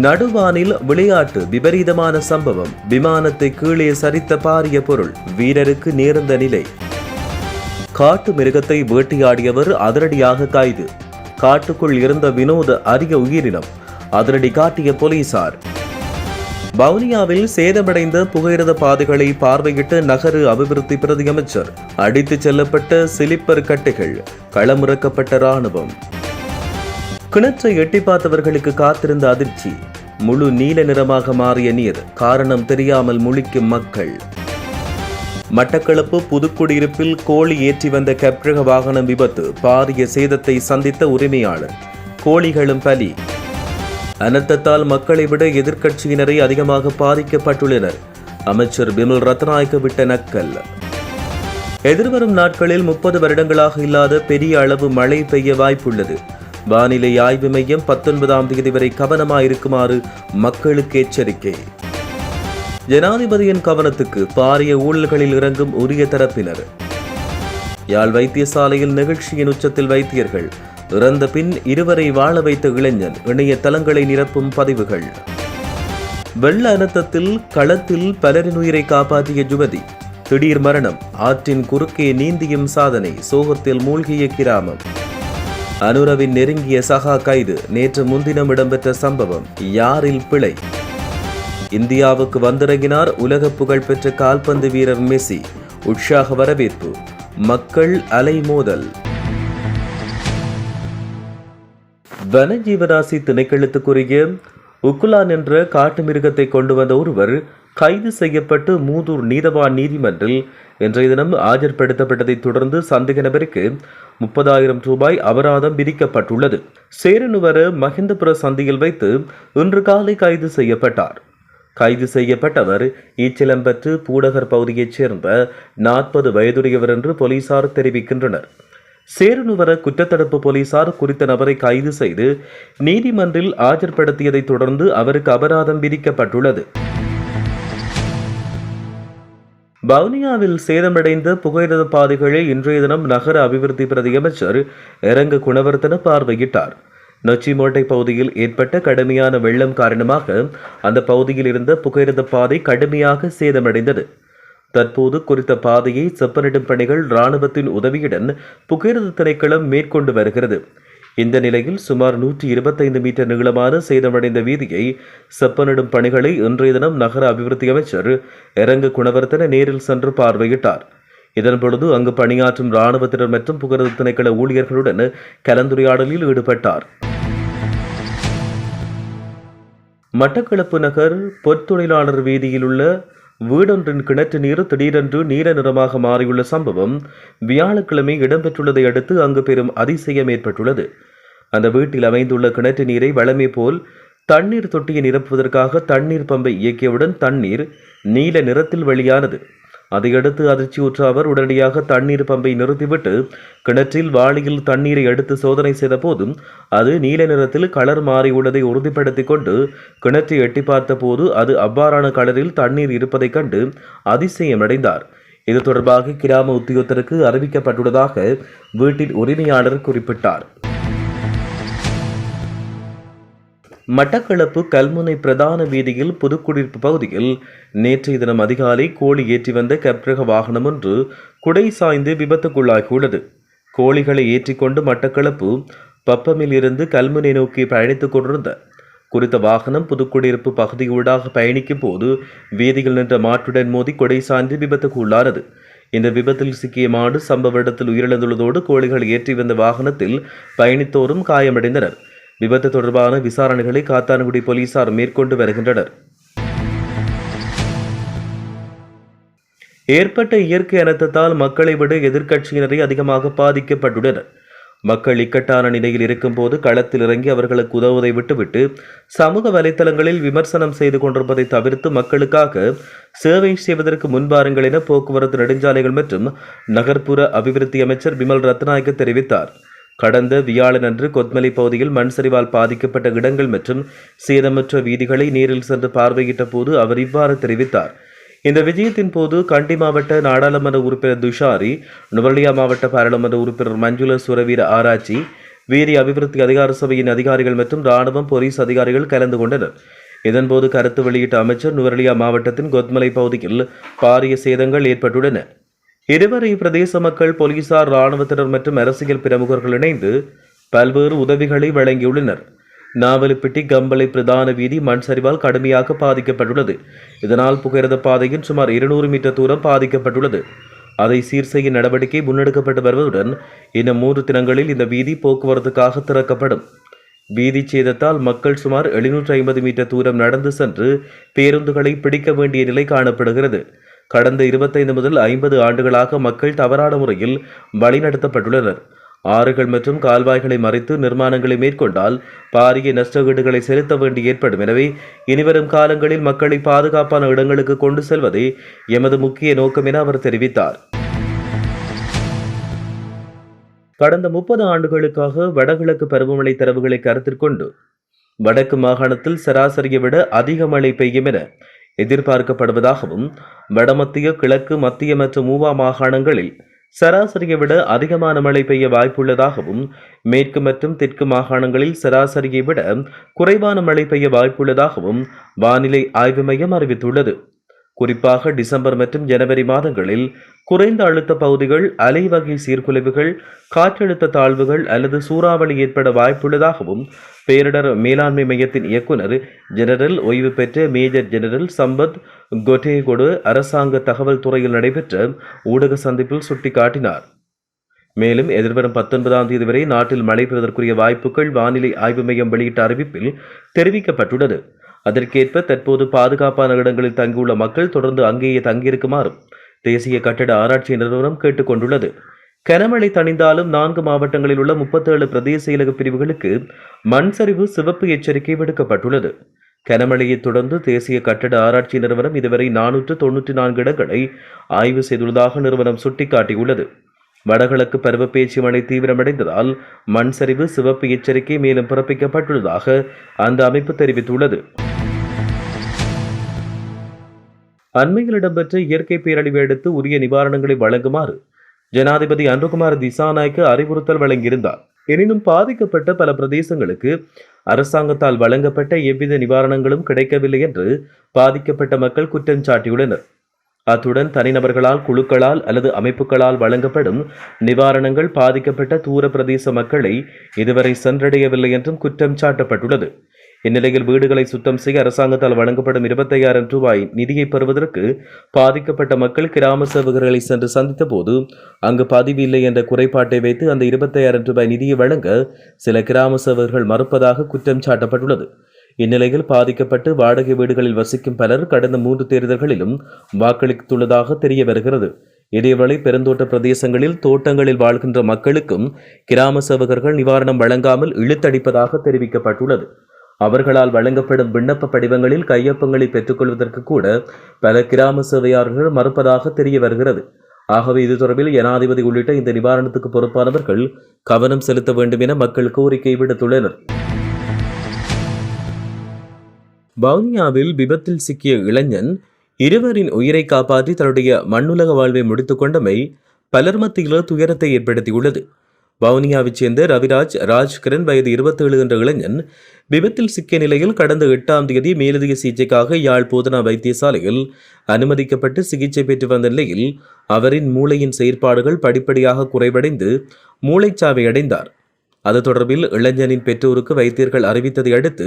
நடுவானில் விளையாட்டு விபரீதமான சம்பவம். விமானத்தை கீழே சரித்த பாரிய பொருள். வீரருக்கு நேர்ந்த நிலை. காட்டு மிருகத்தை வேட்டையாடியவர் அதிரடியாக கைது. காட்டுக்குள் இருந்த வினோத அரிய உயிரினம். அதிரடி காட்டிய போலீசார். வவுனியாவில் சேதமடைந்த புகையிரத பாதைகளை பார்வையிட்ட நகர அபிவிருத்தி பிரதியமைச்சர். அடித்துச் செல்லப்பட்ட சிலிப்பர் கட்டைகள். களமிறக்கப்பட்ட ராணுவம் கிணற்றை எட்டி பார்த்தவர்களுக்கு காத்திருந்த அதிர்ச்சி. முழு நீல நிறமாக மாறிய நீர் காரணம் தெரியாமல் முழிக்கும் மக்கள். மட்டக்களப்பு புதுக்குடியிருப்பில் கோழி ஏற்றி வந்த கப்ரக வாகனம் விபத்து பாரிய சேதத்தை சந்தித்த உரிமையாளர். கோழிகளும் பலி. அனர்த்தத்தால் மக்களை விட எதிர்க்கட்சியினரை அதிகமாக பாதிக்கப்பட்டுள்ளனர். அமைச்சர் பிமல் ரத்நாயக்க விட்ட நக்கல். எதிர்வரும் நாட்களில் முப்பது வருடங்களாக இல்லாத பெரிய அளவு மழை பெய்ய வாய்ப்புள்ளது. வானிலை ஆய்வு மையம் பத்தொன்பதாம் தேதி வரை கவனமாயிருக்குமாறு மக்களுக்கு எச்சரிக்கை. ஜனாதிபதியின் கவனத்துக்கு பாரிய ஊழல்களில் இறங்கும் உரிய தரப்பினர். யாழ் வைத்தியசாலையில் நிகழ்ச்சியின் உச்சத்தில் வைத்தியர்கள். இறந்த பின் இருவரை வாழ வைத்த இளைஞன் இணைய தளங்களை நிரப்பும் பதிவுகள். வெள்ள அனர்த்தத்தில் களத்தில் பலரின் உயிரை காப்பாற்றிய யுவதி. திடீர் மரணம் ஆற்றின் குறுக்கே நீந்தியும் சாதனை சோகத்தில் மூழ்கிய கிராமம். அனுரவின் நெருங்கிய சகா கைது நேற்று முன்தினம் இடம்பெற்ற சம்பவம் யாரில் பிழை? இந்தியாவுக்கு வந்திறங்கினார் உலக புகழ்பெற்ற கால்பந்து வீரர் மெஸ்ஸி. உற்சாக வரவேற்பு. மக்கள் அலைமோதல். வனஜீவராசி திணைக்கெழுத்துக்குரிய உக்குலான் என்ற காட்டு மிருகத்தை கொண்டு வந்த ஒருவர் கைது செய்யப்பட்டு மூதூர் நீதவான் நீதிமன்றில் இன்றைய தினம் ஆஜர்படுத்தப்பட்டதைத் தொடர்ந்து சந்தேக நபருக்கு முப்பதாயிரம் ரூபாய் அபராதம் விதிக்கப்பட்டுள்ளது. சேரனுவர மஹிந்தபுர சந்தியில் வைத்து இன்று காலை கைது செய்யப்பட்டார். கைது செய்யப்பட்டவர் ஈச்சிலம்பற்று பூடகர் பகுதியைச் சேர்ந்த நாற்பது வயதுடையவர் என்று போலீசார் தெரிவிக்கின்றனர். சேருனுவர குற்றத்தடுப்பு போலீசார் குறித்த நபரை கைது செய்து நீதிமன்றில் ஆஜர்படுத்தியதைத் தொடர்ந்து அவருக்கு அபராதம் விதிக்கப்பட்டுள்ளது. வவுனியாவில் சேதமடைந்த புகையிரத பாதைகளை இன்றைய தினம் நகர அபிவிருத்தி பிரதியமைச்சர் இரங்க குணவர்த்தன பார்வையிட்டார். நொச்சிமோட்டை பகுதியில் ஏற்பட்ட கடுமையான வெள்ளம் காரணமாக அந்த பகுதியில் இருந்த புகையிரத பாதை கடுமையாக சேதமடைந்தது. தற்போது குறித்த பாதையை செப்பனிடும் பணிகள் இராணுவத்தின் உதவியுடன் புகையிரத திணைக்களம் மேற்கொண்டு வருகிறது. இந்த நிலையில் சுமார் நூற்றி இருபத்தைந்து மீட்டர் நீளமான சேதமடைந்த வீதியை செப்பனிடும் பணிகளை இன்றைய தினம் நகர அபிவிருத்தி அமைச்சர் இரங்க குணவர்த்தன நேரில் சென்று பார்வையிட்டார். இதன்பொழுது அங்கு பணியாற்றும் இராணுவத்தினர் மற்றும் புகரது திணைக்கள ஊழியர்களுடன் கலந்துரையாடலில் ஈடுபட்டார். மட்டக்களப்பு நகர் பொற்தொழிலாளர் வீதியில் உள்ள வீடொன்றின் கிணற்று நீர் திடீரென்று நீல நிறமாக மாறியுள்ள சம்பவம் வியாழக்கிழமை இடம்பெற்றுள்ளதை அடுத்து அங்கு பெரும் அதிசயம் ஏற்பட்டுள்ளது. அந்த வீட்டில் அமைந்துள்ள கிணற்று நீரை வளமை போல் தண்ணீர் தொட்டியை நிரப்புவதற்காக தண்ணீர் பம்பை இயக்கியவுடன் தண்ணீர் நீல நிறத்தில் வெளியானது. அதையடுத்து அதிர்ச்சியுற்ற அவர் உடனடியாக தண்ணீர் பம்பை நிறுத்திவிட்டு கிணற்றில் வாளியில் தண்ணீரை எடுத்து சோதனை செய்த போதும் அது நீல நிறத்தில் கலர் மாறியுள்ளதை உறுதிப்படுத்தி கொண்டு கிணற்றை எட்டி பார்த்தபோது அது அவ்வாறான கலரில் தண்ணீர் இருப்பதைக் கண்டு அதிசயமடைந்தார். இது தொடர்பாக கிராம உத்தியோகத்தருக்கு அறிவிக்கப்பட்டுள்ளதாக வீட்டின் உரிமையாளர் குறிப்பிட்டார். மட்டக்களப்பு கல்முனை பிரதான வீதியில் புதுக்குடியிருப்பு பகுதியில் நேற்றைய தினம் அதிகாலை கோழி ஏற்றி வந்த கப்ரக வாகனம் ஒன்று குடை சாய்ந்து விபத்துக்குள்ளாகியுள்ளது. கோழிகளை ஏற்றிக்கொண்டு மட்டக்களப்பு பப்பமில் இருந்து கல்முனை நோக்கி பயணித்துக் கொண்டிருந்த குறித்த வாகனம் புதுக்குடியிருப்பு பகுதியூடாக பயணிக்கும் போது வீதியில் நின்ற மாட்டுடன் மோதி கொடை சாய்ந்து விபத்துக்கு உள்ளானது இந்த விபத்தில் சிக்கிய மாடு சம்பவ இடத்தில் உயிரிழந்துள்ளதோடு கோழிகள் ஏற்றி வந்த வாகனத்தில் பயணித்தோரும் காயமடைந்தனர். விபத்து தொடர்பான விசாரணைகளை காத்தான்குடி போலீசார் மேற்கொண்டு வருகின்றனர். ஏற்பட்ட இயற்கை அனர்த்தத்தால் மக்களை விட எதிர்க்கட்சியினரை அதிகமாக பாதிக்கப்பட்டுள்ளனர். மக்கள் இக்கட்டான நிலையில் இருக்கும்போது களத்தில் இறங்கி அவர்களுக்கு உதவுவதை விட்டுவிட்டு சமூக வலைத்தளங்களில் விமர்சனம் செய்து கொண்டிருப்பதை தவிர்த்து மக்களுக்காக சேவை செய்வதற்கு முன்பாருங்கள் என போக்குவரத்து நெடுஞ்சாலைகள் மற்றும் நகர்ப்புற அபிவிருத்தி அமைச்சர் பிமல் ரத்நாயக்க தெரிவித்தார். கடந்த வியாழனன்று கொத்மலை பகுதியில் மண் சரிவால் பாதிக்கப்பட்ட இடங்கள் மற்றும் சேதமற்ற வீதிகளை நேரில் சென்று பார்வையிட்ட போது அவர் இவ்வாறு தெரிவித்தார். இந்த விஜயத்தின் போது கண்டி மாவட்ட நாடாளுமன்ற உறுப்பினர் துஷாரி நுவர்லியா மாவட்ட பாராளுமன்ற உறுப்பினர் மஞ்சுள சுரவீர ஆராய்ச்சி வீதி அபிவிருத்தி அதிகார சபையின் அதிகாரிகள் மற்றும் ராணுவம் போலீஸ் அதிகாரிகள் கலந்து கொண்டனர். இதன்போது கருத்து வெளியிட்ட அமைச்சர் நுவரலியா மாவட்டத்தின் கொத்மலை பகுதியில் பாரிய சேதங்கள் ஏற்பட்டுள்ளன. இதுவரை பிரதேச மக்கள் போலீசார் ராணுவத்தினர் மற்றும் அரசியல் பிரமுகர்கள் இணைந்து பல்வேறு உதவிகளை வழங்கியுள்ளனர். நாவலப்பிட்டி கம்பளை பிரதான வீதி மண் சரிவால் கடுமையாக பாதிக்கப்பட்டுள்ளது. இதனால் புகையிரத பாதையின் சுமார் இருநூறு மீட்டர் தூரம் பாதிக்கப்பட்டுள்ளது. அதை சீர் செய்ய நடவடிக்கை முன்னெடுக்கப்பட்டு வருவதுடன் இன்னும் மூன்று தினங்களில் இந்த வீதி போக்குவரத்துக்காக திறக்கப்படும். வீதி சேதத்தால் மக்கள் சுமார் எழுநூற்றி ஐம்பது மீட்டர் தூரம் நடந்து சென்று பேருந்துகளை பிடிக்க வேண்டிய நிலை காணப்படுகிறது. கடந்த இருபத்தைந்து முதல் ஐம்பது ஆண்டுகளாக மக்கள் தவறான முறையில் வழிநடத்தப்பட்டுள்ளனர். ஆறுகள் மற்றும் கால்வாய்களை மறைத்து நிர்மாணங்களை மேற்கொண்டால் பாரிய நஷ்டஈடுகளை செலுத்த வேண்டி ஏற்படும். எனவே இனிவரும் காலங்களில் மக்களை பாதுகாப்பான இடங்களுக்கு கொண்டு செல்வதே எமது முக்கிய நோக்கம் என அவர் தெரிவித்தார். கடந்த முப்பது ஆண்டுகளுக்காக வடகிழக்கு பருவமழை தரவுகளை கருத்தில் கொண்டு வடக்கு மாகாணத்தில் சராசரியை விட அதிக மழை பெய்யும் என எதிர்பார்க்கப்படுவதாகவும் வடமத்திய கிழக்கு மத்திய மற்றும் மூவா மாகாணங்களில் சராசரியை விட அதிகமான மழை பெய்ய வாய்ப்புள்ளதாகவும் மேற்கு மற்றும் தெற்கு மாகாணங்களில் சராசரியை விட குறைவான மழை பெய்ய வாய்ப்புள்ளதாகவும் வானிலை ஆய்வு மையம் அறிவித்துள்ளது. குறிப்பாக டிசம்பர் மற்றும் ஜனவரி மாதங்களில் குறைந்த அழுத்த பகுதிகள் அலைவகை சீர்குலைவுகள் காற்றழுத்த தாழ்வுகள் அல்லது சூறாவளி ஏற்பட வாய்ப்புள்ளதாகவும் பேரிடர் மேலாண்மை மையத்தின் இயக்குனர் ஜெனரல் ஓய்வு பெற்ற மேஜர் ஜெனரல் சம்பத் கொட்டேகொடு அரசாங்க தகவல் துறையில் நடைபெற்ற ஊடக சந்திப்பில் சுட்டிக்காட்டினார். மேலும் எதிர்வரும் பத்தொன்பதாம் தேதி வரை நாட்டில் மழை பெறுவதற்குரிய வாய்ப்புகள் வானிலை ஆய்வு மையம் வெளியிட்ட அறிவிப்பில் தெரிவிக்கப்பட்டுள்ளது. அதற்கேற்ப தற்போது பாதுகாப்பான இடங்களில் தங்கியுள்ள மக்கள் தொடர்ந்து அங்கேயே தங்கியிருக்குமாறும் தேசிய கட்டட ஆராய்ச்சி நிறுவனம் கேட்டுக்கொண்டுள்ளது கனமழை தணிந்தாலும் நான்கு மாவட்டங்களில் உள்ள முப்பத்தேழு பிரதேச செயலக பிரிவுகளுக்கு மண் சரிவு சிவப்பு எச்சரிக்கை விடுக்கப்பட்டுள்ளது. கனமழையைத் தொடர்ந்து தேசிய கட்டட ஆராய்ச்சி நிறுவனம் இதுவரை நானூற்று தொன்னூற்றி நான்கு இடங்களை ஆய்வு செய்துள்ளதாக நிறுவனம் சுட்டிக்காட்டியுள்ளது. வடகிழக்கு பருவப்பேச்சு மழை தீவிரமடைந்ததால் மண் சரிவு சிவப்பு எச்சரிக்கை மேலும் பிறப்பிக்கப்பட்டுள்ளதாக அந்த அமைப்பு தெரிவித்துள்ளது. அண்மையில் இடம்பெற்ற இயற்கை பேரழிவை அடுத்து உரிய நிவாரணங்களை வழங்குமாறு ஜனாதிபதி அன்புகுமார் திசாநாய்க்கு அறிவுறுத்தல் வழங்கியிருந்தார். எனினும் பாதிக்கப்பட்ட பல பிரதேசங்களுக்கு அரசாங்கத்தால் வழங்கப்பட்ட எவ்வித நிவாரணங்களும் கிடைக்கவில்லை என்று பாதிக்கப்பட்ட மக்கள் குற்றம் சாட்டியுள்ளனர். அத்துடன் தனிநபர்களால் குழுக்களால் அல்லது அமைப்புகளால் வழங்கப்படும் நிவாரணங்கள் பாதிக்கப்பட்ட தூர பிரதேச மக்களை இதுவரை சென்றடையவில்லை என்றும் குற்றம் சாட்டப்பட்டுள்ளது. இந்நிலையில் வீடுகளை சுத்தம் செய்ய அரசாங்கத்தால் வழங்கப்படும் இருபத்தையாயிரம் ரூபாய் நிதியை பெறுவதற்கு பாதிக்கப்பட்ட மக்கள் கிராம சேவகர்களை சென்று சந்தித்த போது அங்கு பதிவு இல்லை என்ற குறைபாட்டை வைத்து அந்த இருபத்தையாயிரம் ரூபாய் நிதியை வழங்க சில கிராம சேவகர்கள் மறுப்பதாக குற்றம் சாட்டப்பட்டுள்ளது. இந்நிலையில் பாதிக்கப்பட்டு வாடகை வீடுகளில் வசிக்கும் பலர் கடந்த மூன்று தேர்தல்களிலும் வாக்களித்துள்ளதாக தெரிய வருகிறது. இதேவேளை பெருந்தோட்ட பிரதேசங்களில் தோட்டங்களில் வாழ்கின்ற மக்களுக்கும் கிராம சேவகர்கள் நிவாரணம் வழங்காமல் இழுத்தடிப்பதாக தெரிவிக்கப்பட்டுள்ளது. அவர்களால் வழங்கப்படும் விண்ணப்ப படிவங்களில் கையொப்பங்களை பெற்றுக்கொள்வதற்கு கூட பல கிராம சேவையாளர்கள் மறுப்பதாக தெரிய வருகிறது. ஆகவே இது தொடர்பில் ஜனாதிபதி உள்ளிட்ட இந்த நிவாரணத்துக்கு பொறுப்பானவர்கள் கவனம் செலுத்த வேண்டும் என மக்கள் கோரிக்கை விடுத்துள்ளனர். வவுனியாவில் விபத்தில் சிக்கிய இளைஞன் இருவரின் உயிரை காப்பாற்றி தன்னுடைய மண்ணுலக வாழ்வை முடித்துக் கொண்டமை பலர் மத்தியில் துயரத்தை ஏற்படுத்தியுள்ளது. வவுனியாவைச் சேர்ந்த ரவிராஜ் ராஜ்கிரண் வயது இருபத்தேழு என்ற இளைஞன் விபத்தில் சிக்கிய நிலையில் கடந்த எட்டாம் தேதி மேலதிக சிகிச்சைக்காக யாழ் போதனா வைத்தியசாலையில் அனுமதிக்கப்பட்டு சிகிச்சை பெற்று வந்த நிலையில் அவரின் மூளையின் செயற்பாடுகள் படிப்படியாக குறைவடைந்து மூளைச்சாவை அடைந்தார். அது தொடர்பில் இளைஞனின் பெற்றோருக்கு வைத்தியர்கள் அறிவித்ததை அடுத்து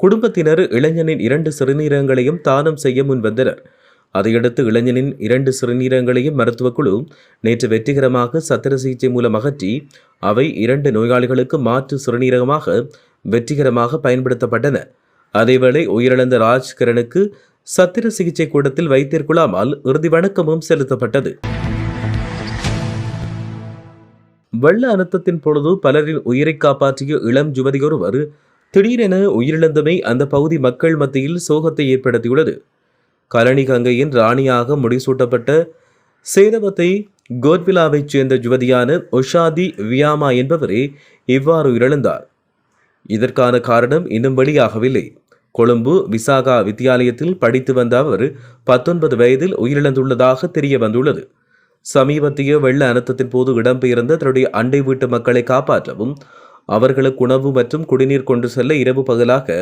குடும்பத்தினர் இளைஞனின் இரண்டு சிறுநீரகங்களையும் தானம் செய்ய முன்வந்தனர். அதையடுத்து இளைஞனின் இரண்டு சிறுநீரகங்களையும் மருத்துவக்குழு நேற்று வெற்றிகரமாக சத்திர சிகிச்சை மூலம் அகற்றி அவை இரண்டு நோயாளிகளுக்கு மாற்று சிறுநீரகமாக வெற்றிகரமாக பயன்படுத்தப்பட்டன. அதேவேளை உயிரிழந்த ராஜ்கிரனுக்கு சத்திர சிகிச்சை கூடத்தில் வைத்தியர் குழாமால் இறுதி வணக்கமும் செலுத்தப்பட்டது. வெள்ள அழுத்தத்தின் பொழுது பலரின் உயிரை காப்பாற்றிய இளம் யுவதியொருவர் திடீரென உயிரிழந்தமை அந்த பகுதி மக்கள் மத்தியில் சோகத்தை ஏற்படுத்தியுள்ளது. கலனி கங்கையின் ராணியாக முடிசூட்டப்பட்ட சேதவத்தை கோட்விலாவைச் சேர்ந்த யுவதியான உஷாதி வியாமா என்பவரே இவ்வாறு இழந்தார் இதற்கான காரணம் இன்னும் வெளியாகவில்லை. கொழும்பு விசாகா வித்தியாலயத்தில் படித்து வந்த அவர் பத்தொன்பது வயதில் உயிரிழந்துள்ளதாக தெரிய வந்துள்ளது சமீபத்திய வெள்ள அனர்த்தத்தின் போது இடம்பெயர்ந்த தன்னுடைய அண்டை வீட்டு மக்களை காப்பாற்றவும் அவர்களுக்கு உணவு மற்றும் குடிநீர் கொண்டு செல்ல இரவு பகலாக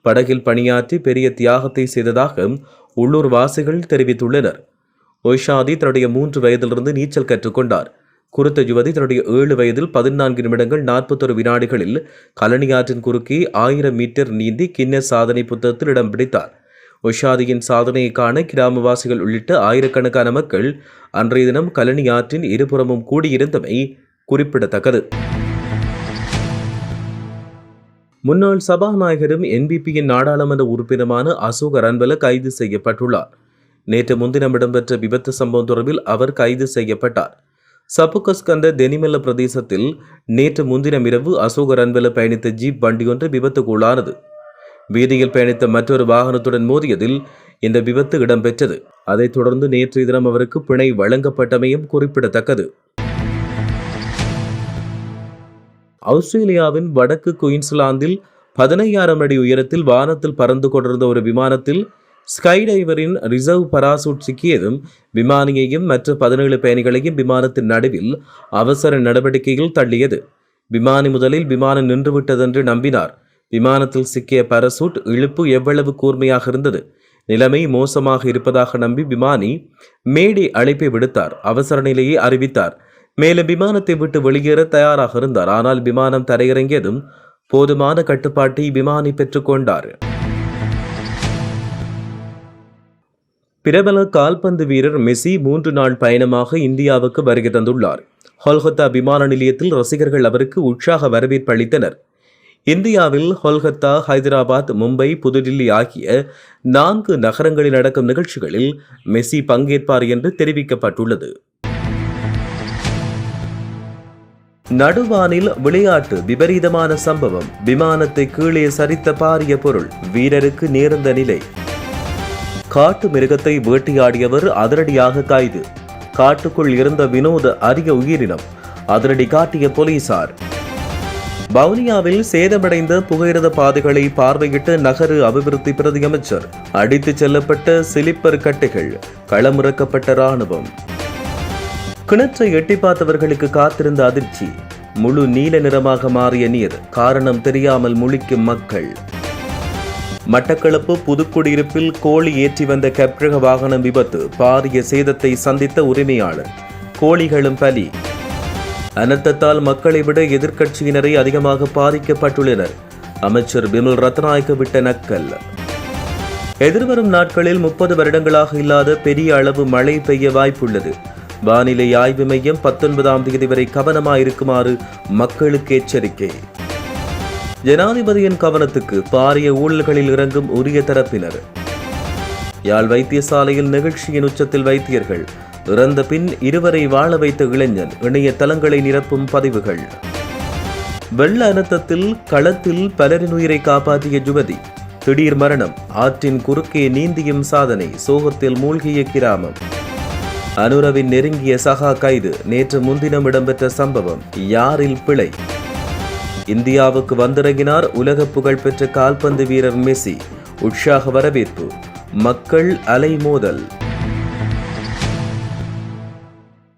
படகில் பணியாற்றி பெரிய தியாகத்தை செய்ததாக உள்ளூர் வாசிகள் தெரிவித்துள்ளனர். ஒய்ஷாதி தன்னுடைய மூன்று வயதிலிருந்து நீச்சல் கற்றுக்கொண்டார். குறித்த யுவதி தன்னுடைய ஏழு வயதில் பதினான்கு நிமிடங்கள் நாற்பத்தொரு வினாடிகளில் கலனியாற்றின் குறுக்கே ஆயிரம் மீட்டர் நீந்தி கின்னஸ் சாதனை புத்தகத்தில் இடம் பிடித்தார். ஒஷாதியின் சாதனையை காண கிராமவாசிகள் உள்ளிட்ட ஆயிரக்கணக்கான மக்கள் அன்றைய தினம் கலனி ஆற்றின் இருபுறமும் கூடியிருந்தமை குறிப்பிடத்தக்கது. முன்னாள் சபாநாயகரும் என்பிபியின் நாடாளுமன்ற உறுப்பினருமான அசோக் ரன்பல கைது செய்யப்பட்டுள்ளார். நேற்று முன்தினம் இடம்பெற்ற விபத்து சம்பவம் தொடர்பில் அவர் கைது செய்யப்பட்டார். சப்புகஸ்கந்த தெனிமல்ல பிரதேசத்தில் நேற்று முன்தினம் இரவு அசோக ரன்வெல பயணித்த ஜீப் வண்டி ஒன்று விபத்துக்குள்ளானது. வீதியில் பயணித்த மற்றொரு வாகனத்துடன் மோதியதில் இந்த விபத்து இடம்பெற்றது. அதைத் தொடர்ந்து நேற்றைய தினம் அவருக்கு பிணை வழங்கப்பட்டமையும் குறிப்பிடத்தக்கது. ஆஸ்திரேலியாவின் வடக்கு குயின்ஸ்லாந்தில் பதினையாயிரம் அடி உயரத்தில் வானத்தில் பறந்து கொண்டிருந்த ஒரு விமானத்தில் ஸ்கைடைவரின் ரிசர்வ் பராசூட் சிக்கியதும் விமானியையும் மற்ற பதினேழு பயணிகளையும் விமானத்தின் நடுவில் அவசர நடவடிக்கையில் தள்ளியது. விமானி முதலில் விமானம் நின்றுவிட்டதென்று நம்பினார். விமானத்தில் சிக்கிய பரசூட் இழுப்பு எவ்வளவு கூர்மையாக இருந்தது? நிலைமை மோசமாக இருப்பதாக நம்பி விமானி மேடை அழைப்பை விடுத்தார். அவசர நிலையை அறிவித்தார். மேலும் விமானத்தை விட்டு வெளியேற தயாராக இருந்தார். ஆனால் விமானம் தரையிறங்கியதும் போதுமான கட்டுப்பாட்டை விமானி பெற்றுக்கொண்டார் பிரபல கால்பந்து வீரர் மெஸ்ஸி மூன்று நாள் பயணமாக இந்தியாவுக்கு வருகை தந்துள்ளார். ஹொல்கத்தா விமான நிலையத்தில் ரசிகர்கள் அவருக்கு உற்சாக வரவேற்பு அளித்தனர். இந்தியாவில் ஹொல்கத்தா ஹைதராபாத் மும்பை புதுடில்லி ஆகிய நான்கு நகரங்களில் நடக்கும் நிகழ்ச்சிகளில் மெஸ்ஸி பங்கேற்பார் என்று தெரிவிக்கப்பட்டுள்ளது. நடுவானில் விளையாட்டு விபரீதமான சம்பவம். விமானத்தை கீழே சரித்த பாரிய பொருள். வீரருக்கு நேர்ந்த நிலை. காட்டு மிருகத்தை வேட்டையாடியவர் அதிரடியாக கைது காட்டுக்குள் இருந்த வினோத அரிய உயிரினம். அதிரடி காட்டிய போலீசார். வவுனியாவில் சேதமடைந்த புகையிரத பாதைகளை பார்வையிட்டு நகர அபிவிருத்தி பிரதியமைச்சர். அடித்துச் செல்லப்பட்ட சிலிப்பர் கட்டைகள். களமிறக்கப்பட்ட ராணுவம் கிணற்றை எட்டி பார்த்தவர்களுக்கு காத்திருந்த அதிர்ச்சி. முழு நீல நிறமாக மாறிய நீர் காரணம் தெரியாமல் முழிக்கும் மக்கள். மட்டக்களப்பு புதுக்குடியிருப்பில் கோழி ஏற்றி வந்த கப்ரக வாகனம் விபத்து பாரிய சேதத்தை சந்தித்த உரிமையாளர். கோழிகளும் பலி. அனர்த்தத்தால் மக்களை விட எதிர்க்கட்சியினரை அதிகமாக பாதிக்கப்பட்டுள்ளனர். அமைச்சர் பிமல் ரத்நாயக்க விட்ட நக்கல். எதிர்வரும் நாட்களில் முப்பது வருடங்களாக இல்லாத பெரிய அளவு மழை பெய்ய வாய்ப்புள்ளது. வானிலை ஆய்வு மையம் பத்தொன்பதாம் தேதி வரை கவனமாயிருக்குமாறு மக்களுக்கு எச்சரிக்கை. ஜனாதிபதியின் கவனத்துக்கு பாரிய ஊழல்களில் இறங்கும் உரிய தரப்பினர். யாழ் வைத்தியசாலையில் நிகழ்ச்சியின் உச்சத்தில் வைத்தியர்கள். இறந்த பின் இருவரை வாழ வைத்த இளைஞன் இணைய தளங்களை நிரப்பும் பதிவுகள். வெள்ள அனர்த்தத்தில் களத்தில் பலரின் உயிரை காப்பாற்றிய யுவதி திடீர் மரணம் ஆற்றின் குறுக்கே நீந்தியும் சாதனை சோகத்தில் மூழ்கிய கிராமம். அனுரவின் நெருங்கிய சகா கைது. நேற்று முன்தினம் இடம்பெற்ற சம்பவம் யாரில் பிழை? இந்தியாவுக்கு வந்திறங்கினார் உலக புகழ்பெற்ற கால்பந்து வீரர் மெஸ்ஸி. உற்சாக வரவேற்பு. மக்கள் அலைமோதல்.